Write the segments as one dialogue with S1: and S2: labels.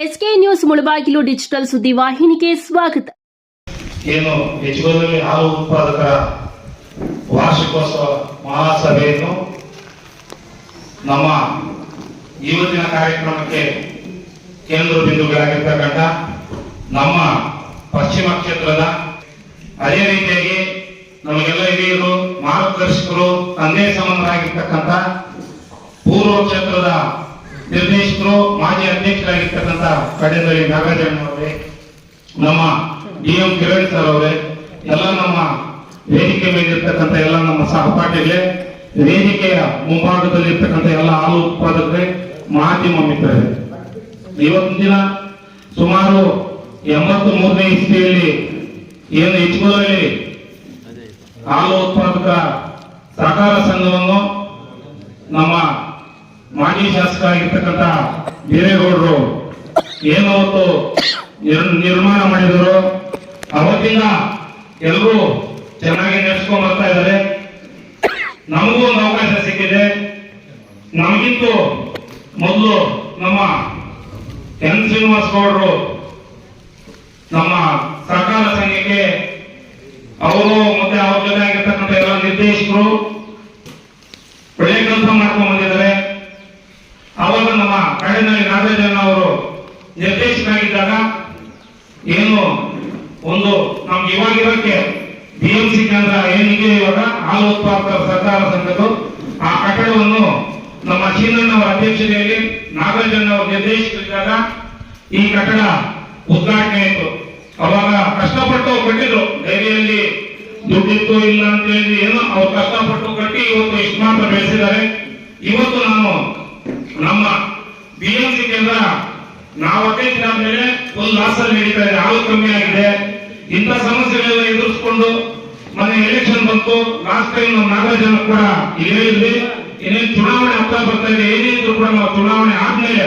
S1: SK news Mulbagal digital ಸುದ್ದಿ ವಾಹಿನಿಗೆ ಸ್ವಾಗತ.
S2: ಏನು ಹೆಚ್ಚುವರಿ ಹಾಲು ಉತ್ಪಾದಕರ ವಾರ್ಷಿಕೋತ್ಸವ ಮಹಾಸಭೆಯನ್ನು ನಮ್ಮ ಇವತ್ತಿನ ಕಾರ್ಯಕ್ರಮಕ್ಕೆ ಕೇಂದ್ರ ಬಿಂದುಗಳಾಗಿರ್ತಕ್ಕಂಥ ನಮ್ಮ ಪಶ್ಚಿಮ ಕ್ಷೇತ್ರದ ಅದೇ ರೀತಿಯಾಗಿ ನಮಗೆಲ್ಲ ಹಿರಿಯರು, ಮಾರ್ಗದರ್ಶಕರು, ತಂದೆ ಸಂಬಂಧರಾಗಿರ್ತಕ್ಕಂಥ ಪೂರ್ವ ಕ್ಷೇತ್ರದ ನಿರ್ದೇಶಕರು, ಮಾಜಿ ಅಧ್ಯಕ್ಷರಾಗಿರ್ತಕ್ಕಂಥ ಕಡೆದಲ್ಲಿ ನಾಗರಾಜಣ್ಣವರೇ ನಮ್ಮ ಡಿ ಎಂ ಕಿರಣ್ ಸರ್ ಅವರೇ, ಎಲ್ಲ ನಮ್ಮ ವೇದಿಕೆ ಮೇಲೆ ಇರ್ತಕ್ಕಂಥ ಎಲ್ಲ ನಮ್ಮ ಸಹಪಾಠಿಗಳೇ, ವೇದಿಕೆಯ ಮುಂಭಾಗದಲ್ಲಿ ಇರ್ತಕ್ಕಂಥ ಎಲ್ಲ ಹಾಲು ಉತ್ಪಾದಕರೇ ಮಾಧ್ಯಮ ಮಿತ್ರರೇ ಇವತ್ತಿನ ದಿನ ಸುಮಾರು ಎಂಬತ್ತು ಮೂರನೇ ಇಸ್ವಿಯಲ್ಲಿ ಏನು ಹೆಚ್ಚುವಲ್ಲಿ ಹಾಲು ಉತ್ಪಾದಕ ಸಹಕಾರ ಸಂಘವನ್ನು ನಮ್ಮ ಮಾಜಿ ಶಾಸಕ ಆಗಿರ್ತಕ್ಕಂತ ದೇವೇಗೌಡರು ಏನಾವತ್ತು ನಿರ್ಮಾಣ ಮಾಡಿದರು. ಅವತ್ತಿಂದ ಎಲ್ಲರೂ ಚೆನ್ನಾಗಿ ನಡೆಸ್ಕೊಂಡ್ ಬರ್ತಾ ಇದ್ದಾರೆ. ನಮಗೂ ಒಂದು ಅವಕಾಶ ಸಿಕ್ಕಿದೆ. ನಮಗಿಂತೂ ಮೊದಲು ನಮ್ಮ ಎನ್ ಶ್ರೀನಿವಾಸ ಗೌಡರು ನಮ್ಮ ಸಹಕಾರ ಸಂಘಕ್ಕೆ ಅವರು ಮತ್ತೆ ಅವ್ರ ಜೊತೆ ಆಗಿರ್ತಕ್ಕಂಥ ಎಲ್ಲ ನಿರ್ದೇಶಕರು ಒಳ್ಳೆ ಕೆಲಸ ಮಾಡ್ಕೊಂಡ್ ಬಂದಿದ್ದಾರೆ. ಕಡೆನಲ್ಲಿ ನಾಗರಾಜನ್ ಅವರು ನಿರ್ದೇಶಕರಾಗಿದ್ದಾಗ ಏನು ಒಂದು ನಮ್ಗೆ ಇವಾಗಿರೋಕ್ಕೆ ಬಿ ಎಂ ಸಿ ಕೇಂದ್ರ ಏನಿದೆ ಇವಾಗ? ಹಾಲು ಉತ್ಪಾದಕರ ಸಹಕಾರ ಸಂಘದ್ದು. ಆ ಕಟ್ಟಡವನ್ನು ನಮ್ಮ ಚೀನಣ್ಣವರ ಅಧ್ಯಕ್ಷತೆಯಲ್ಲಿ ನಾಗರಾಜನ್ ಅವರು ನಿರ್ದೇಶಕರಿದ್ದಾಗ ಈ ಕಟ್ಟಡ ಉದ್ಘಾಟನೆ ಆಯಿತು. ಅವಾಗ ಕಷ್ಟಪಟ್ಟು ಕಟ್ಟಿದ್ರು. ಡೈರಿಯಲ್ಲಿ ದುಡ್ಡಿತ್ತು ಇಲ್ಲ ಅಂತ ಹೇಳಿ ಏನೋ ಅವ್ರು ಕಷ್ಟಪಟ್ಟು ಕಟ್ಟಿ ಇವತ್ತು ಇಷ್ಟು ಮಾತ್ರ ಬೆಳೆಸಿದ್ದಾರೆ. ಇವತ್ತು ನಾನು ನಮ್ಮ ಬಿ ಎಂ ಸಿ ಕೇಂದ್ರ, ನಾವು ಅಧ್ಯಕ್ಷರ ಮೇಲೆ ಒಂದು ಲಾಸ್ ಅಲ್ಲಿ ನಡೀತಾ ಇದೆ. ಹಾಲು ಕಮ್ಮಿ ಆಗಿದೆ. ಇಂಥ ಸಮಸ್ಯೆಗಳೆಲ್ಲ ಎದುರಿಸ್ಕೊಂಡು ಮೊನ್ನೆ ಎಲೆಕ್ಷನ್ ಬಂತು. ಲಾಸ್ಟ್ ಟೈಮ್ ನಮ್ಮ ನಾಗರಾಜನ ಕೂಡ ಹೇಳಿದ್ವಿ. ಏನೇನು ಚುನಾವಣೆ ಹತ್ರ ಬರ್ತಾ ಇದೆ. ಏನಿದ್ರು ಕೂಡ ನಾವು ಚುನಾವಣೆ ಆದ್ಮೇಲೆ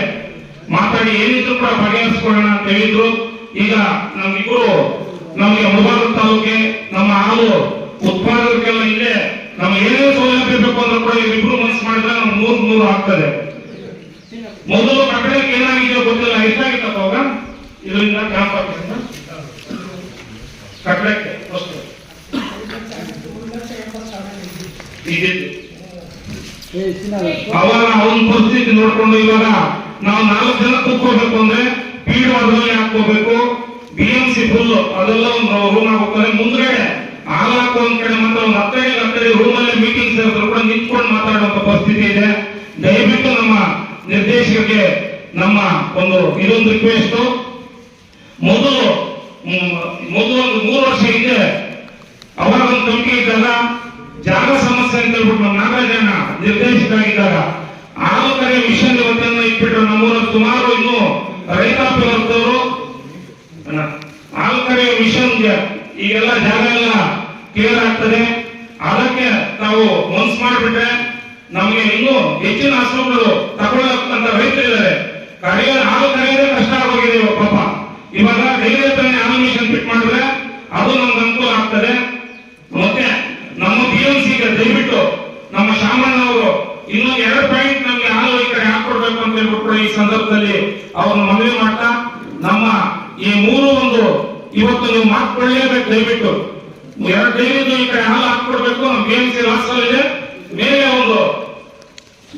S2: ಮಾತಾಡಿ ಏನಿದ್ರು ಕೂಡ ಬಗೆಹರಿಸ್ಕೊಳ್ಳೋಣ ಅಂತ ಹೇಳಿದ್ರು. ಈಗ ನಮ್ಮಿಬ್ಬರು ನಮಗೆ ಮುಳಬಾಗ ತಾಲೂಕೆ ನಮ್ಮ ಹಾಲು ಉತ್ಪಾದಕರಿಗೆಲ್ಲ ಇಲ್ಲೇ ನಮ್ಗೆ ಏನೇನು ಸೌಲಭ್ಯ ಬೇಕು ಅಂದ್ರೆ ಕೂಡ ಇವರಿಬ್ರು ಮನಸ್ಸು ಮಾಡಿದ್ರೆ ನಮ್ಗೆ ನೂರು ನೂರು ಆಗ್ತದೆ. ಮೊದಲು ಕಟ್ಟಡಕ್ಕೆ ಏನಾಗಿದೆಯೋ ಗೊತ್ತಿಲ್ಲ. ಎಷ್ಟಾಗಿತ್ತಪ್ಪ ಅವಾಗ ಇದರಿಂದ ಗ್ರಾಮ ಪಂಚಾಯತ್ ಕಟ್ಟಡಕ್ಕೆ ವಸ್ತು. ಅವರ ಅವನ ಪರಿಸ್ಥಿತಿ ನೋಡ್ಕೊಂಡು ಇವಾಗ ನಾವು ನಾಲ್ಕು ಜನ ಕೂತ್ಕೋಬೇಕು ಅಂದ್ರೆ ಪೀಡ್ ಹಾಕೋಬೇಕು ಬಿ ಎಂ ಸಿ ಫುಲ್ ಅದೆಲ್ಲ ಒಂದು ರೂಮ್ ಹಾಕೋತಾರೆ ಮುಂದ್ಗಡೆ ಹಾಕೋ ಒಂದ್ ಕಡೆ ಮತ್ತೆ ಒಂದ್ ಹತ್ತನೇ ಹತ್ತಡಿ ರೂಮ್ ಅಲ್ಲಿ ಮೀಟಿಂಗ್ ಸೇರಿದ್ರು ಕೂಡ ನಿಂತ್ಕೊಂಡು ಮಾತಾಡುವಂತ ಪರಿಸ್ಥಿತಿ ಇದೆ. ದಯವಿಟ್ಟು ನಮ್ಮ ನಿರ್ದೇಶಕರಿಗೆ ನಮ್ಮ ಒಂದು ಇದೊಂದು ರಿಕ್ವೆಸ್ಟ್ ಮೊದಲು ಮೊದಲು ಒಂದು ಮೂರು ವರ್ಷ ಹಿಂದೆ ಅವರ ಒಂದು ಕಮಿಟಿ ಇದ್ದಲ್ಲ ಜಾಗ ಸಮಸ್ಯೆ ಅಂತ ಹೇಳ್ಬಿಟ್ಟು ನಮ್ಮ ನಾಗರಾಜಣ್ಣ ನಿರ್ದೇಶಕರಾಗಿದ್ದಾಗ ಹಾಲು ಕರೆ ಮಿಷನ್ ಇವತ್ತನ್ನು ಇಟ್ಬಿಟ್ರು. ನಮ್ಮೂರಲ್ಲಿ ಸುಮಾರು ಇನ್ನು ರೈತಾಪಿ ವರ್ಗದವರು. ಅಣ್ಣ, ಮಿಷನ್ ಮಿಷನ್ಗೆ ಈಗೆಲ್ಲ ಜಾಗ ಎಲ್ಲ ಕ್ಲಿಯರ್ ಆಗ್ತದೆ. ಅದಕ್ಕೆ ನಾವು ಮನ್ಸ್ ಮಾಡಿಬಿಟ್ರೆ ನಮಗೆ ಇನ್ನೂ ಹೆಚ್ಚಿನ ಹಸುಗಳು ತಗೊಳ್ಳಕ್ಕಂತ ರೈತರಿದ್ದಾರೆ. ಕಡೆಯ ಹಾಲು ಕರೆಯೋದೇ ಕಷ್ಟ ಆಗೋಗಿದೆ ಪಾಪ. ಇವಾಗ ಡೈರಿ ಹತ್ರನೇ ಹಾಲು ಮಿಷನ್ ಫಿಟ್ ಮಾಡಿದ್ರೆ ಅದು ನಮ್ಗೆ ಅನುಕೂಲ ಆಗ್ತದೆ. ಮತ್ತೆ ನಮ್ಮ ಬಿ ಎಂ ಸಿಗೆ ದಯವಿಟ್ಟು ನಮ್ಮ ಶಾಮಣ್ಣ ಅವರು ಇನ್ನೂ ಎರಡು ಪಾಯಿಂಟ್ ನಮ್ಗೆ ಹಾಲು ಈ ಕಡೆ ಹಾಕೊಡ್ಬೇಕು ಅಂತ ಹೇಳ್ಬಿಟ್ಟು ಈ ಸಂದರ್ಭದಲ್ಲಿ ಅವ್ರನ್ನ ಮನವಿ ಮಾಡ್ತಾ. ನಮ್ಮ ಈ ಮೂರು ಒಂದು ಇವತ್ತು ನೀವು ಮಾಡ್ಕೊಳ್ಳೇಬೇಕು ದಯವಿಟ್ಟು. ಎರಡು ಡೈರಿದು ಈ ಕಡೆ ಹಾಲು ಹಾಕ್ಬಿಡ್ಬೇಕು ನಮ್ಮ ಬಿ ಎಂ ಇದೆ. ಮೇಲೆ ಒಂದು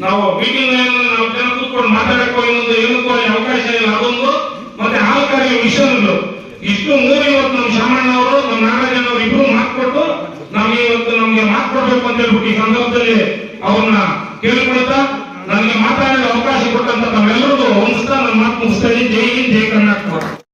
S2: ನಾವು ಮೀಟಿಂಗ್ ನಾವು ಜನ ಕೂತ್ಕೊಂಡು ಮಾತಾಡಕ್ಕೋ ಇನ್ನೊಂದು ಏನಕ್ಕೋ ಅವಕಾಶ ಇಲ್ಲ ಅದೊಂದು. ಮತ್ತೆ ಹಾಲು ಕರೆಯುವ ಮಿಷನ್ಗಳು ಇಷ್ಟು ಮೂರು ಇವತ್ತು ನಮ್ಮ ಶಾಮಣ್ಣ ಅವರು, ನಮ್ಮ ನಾಗರಾಜನ್ ಅವರು ಇಬ್ರು ಮಾತ್ಕೊಟ್ಟು ನಮ್ಗೆ ಇವತ್ತು ನಮ್ಗೆ ಮಾತ್ಕೊಡ್ಬೇಕು ಅಂತ ಹೇಳ್ಬಿಟ್ಟು ಈ ಸಂದರ್ಭದಲ್ಲಿ ಅವ್ರನ್ನ ಕೇಳಿಕೊಳ್ತಾ ನನಗೆ ಮಾತಾಡಲು ಅವಕಾಶ ಕೊಟ್ಟಂತ ನಮ್ಮೆಲ್ಲರಿಗೂ ಹೊಂದಿಸ್ತಾ ನನ್ನ ಮಾತು ಮುಗಿಸ್ತಾ ಇದ್ದೀನಿ. ಜೈ ಹಿಂದ್, ಜೈ ಕರ್ನಾಟಕ.